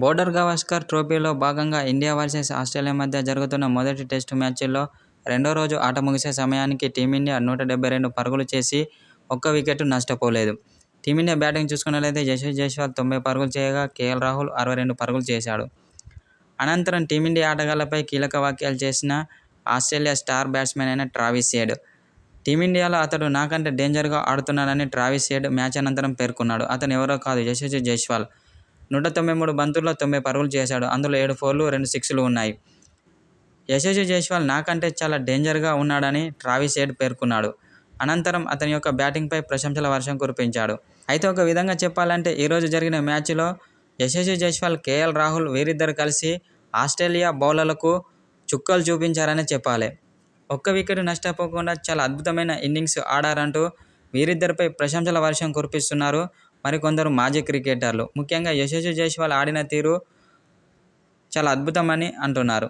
Border Gavaskar ట్రోఫీలో భాగంగా India versus Australia మధ్య జరుగుతున్న మొదటి టెస్టు మ్యాచ్లో రెండో రోజు ఆట ముగిసే సమయానికి టీమిండియా నూట డెబ్బై రెండు పరుగులు చేసి ఒక్క వికెట్ నష్టపోలేదు. టీమిండియా బ్యాటింగ్ చూసుకున్నట్లయితే యశస్వి జైస్వాల్ తొంభై పరుగులు చేయగా కేఎల్ రాహుల్ అరవై రెండు పరుగులు చేశాడు. అనంతరం టీమిండియా ఆటగాళ్ళపై కీలక వ్యాఖ్యలు చేసిన ఆస్ట్రేలియా స్టార్ బ్యాట్స్మెన్ అయిన ట్రావిస్ హెడ్. టీమిండియాలో అతడు నాకంటే డేంజర్గా ఆడుతున్నాడని ట్రావిస్ హెడ్ మ్యాచ్ అనంతరం పేర్కొన్నాడు. అతను ఎవరో కాదు యశస్వి జైస్వాల్. నూట తొంభై మూడు బంతుల్లో తొంభై పరుగులు చేశాడు. అందులో ఏడు ఫోర్లు, రెండు సిక్స్లు ఉన్నాయి. యశస్వి జైస్వాల్ నాకంటే చాలా డేంజర్గా ఉన్నాడని ట్రావిస్ హెడ్ పేర్కొన్నాడు. అనంతరం అతని యొక్క బ్యాటింగ్పై ప్రశంసల వర్షం కురిపించాడు. అయితే ఒక విధంగా చెప్పాలంటే ఈరోజు జరిగిన మ్యాచ్లో యశస్వి జైస్వాల్, కేఎల్ రాహుల్ వీరిద్దరూ కలిసి ఆస్ట్రేలియా బౌలర్లకు చుక్కలు చూపించారనే చెప్పాలి. ఒక్క వికెట్ నష్టపోకుండా చాలా అద్భుతమైన ఇన్నింగ్స్ ఆడారంటూ వీరిద్దరిపై ప్రశంసల వర్షం కురిపిస్తున్నారు మరికొందరు మాజీ క్రికెటర్లు. ముఖ్యంగా యశస్వి జైస్వాల్ ఆడిన తీరు చాలా అద్భుతమని అంటున్నారు.